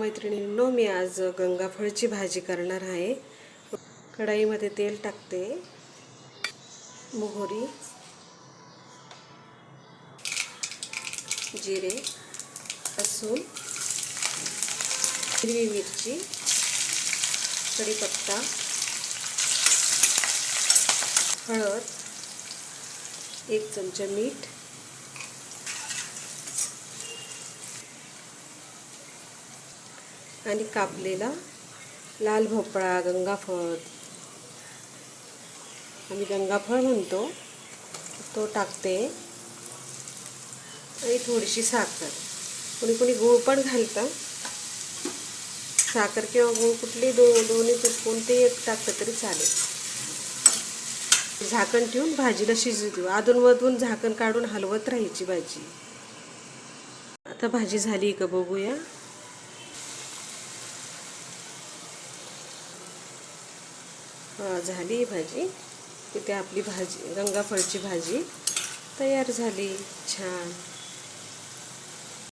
मैत्रिणींनो मी आज गंगाफळची भाजी करणार आहे. कढाईमध्ये तेल टाकते. मोहरी जिरे लसूण हिरवी मिरची कढीपत्ता हळद एक चमचा मीठ आणि कापलेला लाल भोपळा गंगाफळ. आम्ही गंगाफळ म्हणतो तो टाकते. आणि थोडीशी साखर. कुणी कुणी गूळ पण घालतं. साखर किंवा गूळ कुठली दो दोन्ही कोणतेही एक टाकलं तरी चालेल. झाकण ठेवून भाजीला शिजू देऊ अधूनमधून झाकण काढून हलवत राहायची भाजी. आता भाजी झाली का बघूया. झाली भाजी. तिथे आपली भाजी गंगाफळची भाजी तयार झाली. छान.